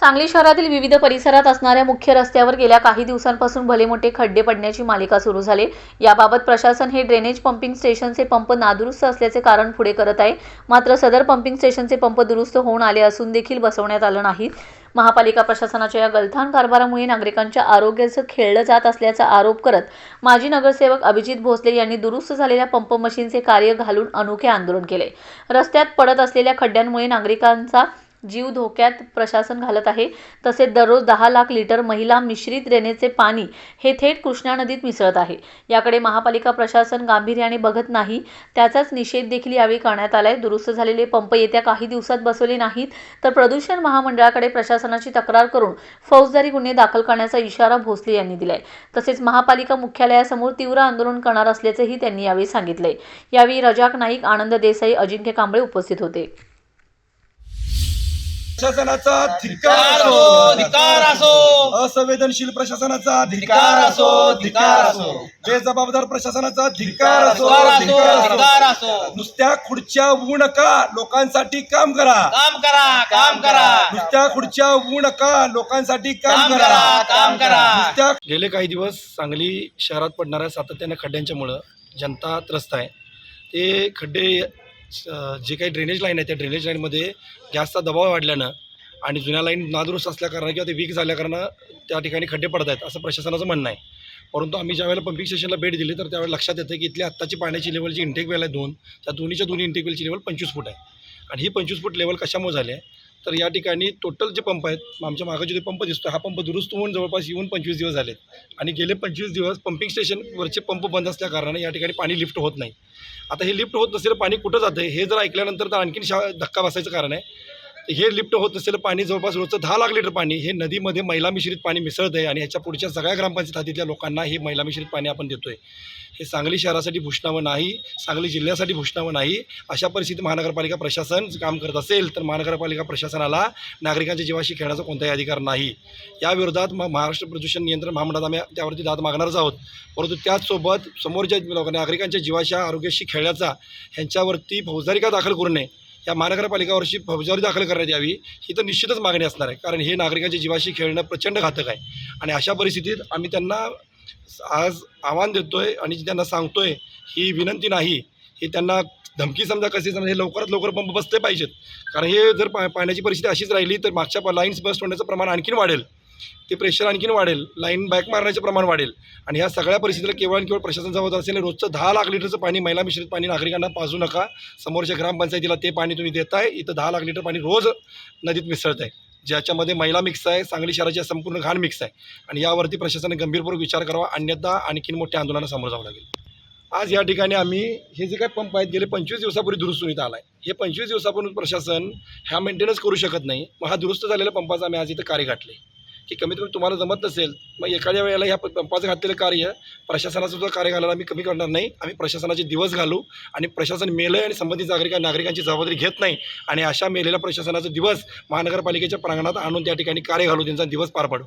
सांगली शहरातील विविध परिसरात असणाऱ्या मुख्य रस्त्यावर गेल्या काही दिवसांपासून भले मोठे खड्डे पडण्याची मालिका सुरू झाली. याबाबत प्रशासन हे ड्रेनेज पंपिंग स्टेशनचे पंप नादुरुस्त असल्याचे कारण पुढे करत आहे. मात्र सदर पंपिंग स्टेशनचे पंप दुरुस्त होऊन आले असून देखील बसवण्यात आलं नाही. महापालिका प्रशासनाच्या या गलथान कारभारामुळे नागरिकांच्या आरोग्याचं खेळलं जात असल्याचा आरोप करत माजी नगरसेवक अभिजित भोसले यांनी दुरुस्त झालेल्या पंप मशीनचे कार्य घालून अनोखे आंदोलन केले. रस्त्यात पडत असलेल्या खड्ड्यांमुळे नागरिकांचा जीव धोक्यात प्रशासन घालत आहे. तसेच दररोज दहा लाख लिटर महिला मिश्रित रेनेचे पाणी हे थेट कृष्णा नदीत मिसळत आहे. याकडे महापालिका प्रशासन गांभीर्याने बघत नाही. त्याचाच निषेध देखील यावेळी करण्यात आलाय. दुरुस्त झालेले पंप येत्या काही दिवसात बसवले नाहीत तर प्रदूषण महामंडळाकडे प्रशासनाची तक्रार करून फौजदारी गुन्हे दाखल करण्याचा इशारा भोसले यांनी दिलाय. तसेच महापालिका मुख्यालयासमोर तीव्र आंदोलन करणार असल्याचेही त्यांनी यावेळी सांगितले यावेळी रजाक नाईक आनंद देसाई अजिंक्य कांबळे उपस्थित होते. प्रशासनाचा धिक्कार धिक्कार असो. धिक्कार असो. असंवेदनशील प्रशासनाचा धिक्कार असो धिक्कार असो. बेजबाबदार प्रशासनाचा धिक्कार असो धिक्कार असो. नुसत्या खुर्च्या उभू नका लोकांसाठी काम करा. काम करा काम करा. नुसत्या खुर्च्या उभू नका लोकांसाठी काम करा. काम करा. नुसत्या गेले काही दिवस सांगली शहरात पडणाऱ्या सातत्यानं खड्ड्यांच्यामुळं जनता त्रस्त आहे. ते खड्डे जे काही ड्रेनेज लाईन आहे त्या ड्रेनेज लाईनमध्ये गॅसचा दबाव वाढल्यानं आणि जुन्या लाईन नादुरुस्त असल्याकारणानं किंवा ते वीक झाल्याकारणं त्या ठिकाणी खड्डे पडत आहेत असं प्रशासनाचं म्हणणं आहे. परंतु आम्ही ज्यावेळेला पंपिंग स्टेशनला भेट दिली तर त्यावेळेला लक्षात येतं की इथली आत्ताची पाण्याची लेवल जी इंटेक वेल आहे दोन त्या दोन्हीच्या दोन्ही इंटेक वेलची लेवल पंचवीस फूट आहे. आणि ही पंचवीस फूट लेवल कशामुळे झाली आहे? तर या ठिकाणी टोटल जे पंप आहेत आमच्या मागे जे पंप दिसतो हा पंप दुरुस्त होऊन जवळपास येऊन पंचवीस दिवस झाले आणि गेले पंचवीस दिवस पंपिंग स्टेशनवरचे पंप बंद असल्या कारणाने या ठिकाणी पाणी लिफ्ट होत नाही. आता हे लिफ्ट होत नसेल पाणी कुठं जातं हे जर ऐकल्यानंतर तर आणखीन शा धक्का बसायचं कारण आहे. हे लिफ्ट होत नसेल पाणी जवळपास रोजचं दहा लाख लिटर पाणी हे नदीमध्ये महिला मिश्रित पाणी मिसळत आहे आणि ह्याच्या पुढच्या सगळ्या ग्रामपंचायत हातीतल्या लोकांना हे महिला मिश्रित पाणी आपण देतोय. हे सांगली शहरासाठी भूषणावं नाही सांगली जिल्ह्यासाठी भूषणावं नाही. अशा परिस्थितीत महानगरपालिका प्रशासन काम करत असेल तर महानगरपालिका प्रशासनाला नागरिकांच्या जीवाशी खेळण्याचा कोणताही अधिकार नाही. याविरोधात मग महाराष्ट्र प्रदूषण नियंत्रण महामंडळात आम्ही त्यावरती दाद मागणारच आहोत. परंतु त्याचसोबत समोरच्या लोकांना नागरिकांच्या जीवाच्या आरोग्याशी खेळण्याचा ह्यांच्यावरती फौजदारी का दाखल करू नये? या महानगरपालिकावरची फौजदारी दाखल करण्यात यावी ही तर निश्चितच मागणी असणार आहे. कारण हे नागरिकांच्या जीवाशी खेळणं प्रचंड घातक आहे. आणि अशा परिस्थितीत आम्ही त्यांना आज आव्हान देतो आहे आणि त्यांना सांगतो आहे ही विनंती नाही हे त्यांना धमकी समजा कशी समजा हे लवकरात लवकर पंप बसले पाहिजेत. कारण हे जर पा पाण्याची परिस्थिती अशीच राहिली तर मागच्या लाईन्स बस्ट होण्याचं प्रमाण आणखीन वाढेल. ते प्रेशर आणखीन वाढेल. लाईन बॅक मारण्याचं प्रमाण वाढेल. आणि ह्या सगळ्या परिस्थितीला केवळ आणि केवळ प्रशासन जबाबदार असेल रोजचं दहा लाख लिटरचं पाणी महिला मिश्रित पाणी नागरिकांना पाजू नका. समोरच्या ग्रामपंचायतीला ते पाणी तुम्ही देताय. इथं दहा लाख लिटर पाणी रोज नदीत मिसळत आहे ज्याच्यामध्ये महिला मिक्स आहे सांगली शहराची संपूर्ण घाण मिक्स आहे. आणि यावरती प्रशासनाने गंभीरपूर्वक विचार करावा. अन्यथा आणखीन मोठ्या आंदोलनाला सामोरं जावं लागेल. आज या ठिकाणी आम्ही हे जे काही पंप आहेत गेले पंचवीस दिवसापूर्वी दुरुस्त होण्यात आला आहे हे पंचवीस दिवसापूर्वी प्रशासन ह्या मेंटेनन्स करू शकत नाही. मग हा दुरुस्त झालेल्या पंपाचा आम्ही आज इथं कार्य घातले की कमीत कमी तुम्हाला जमत नसेल मग एखाद्या वेळेला ह्या पंपाचं घातलेलं कार्य प्रशासनाचं सुद्धा कार्य घालायला आम्ही कमी करणार नाही. आम्ही प्रशासनाचे दिवस घालू आणि प्रशासन मेलं आणि संबंधित नागरिक नागरिकांची जबाबदारी घेत नाही. आणि अशा मेलेल्या प्रशासनाचा दिवस महानगरपालिकेच्या प्रांगणात आणून त्या ठिकाणी कार्य घालू त्यांचा दिवस पार पाडू.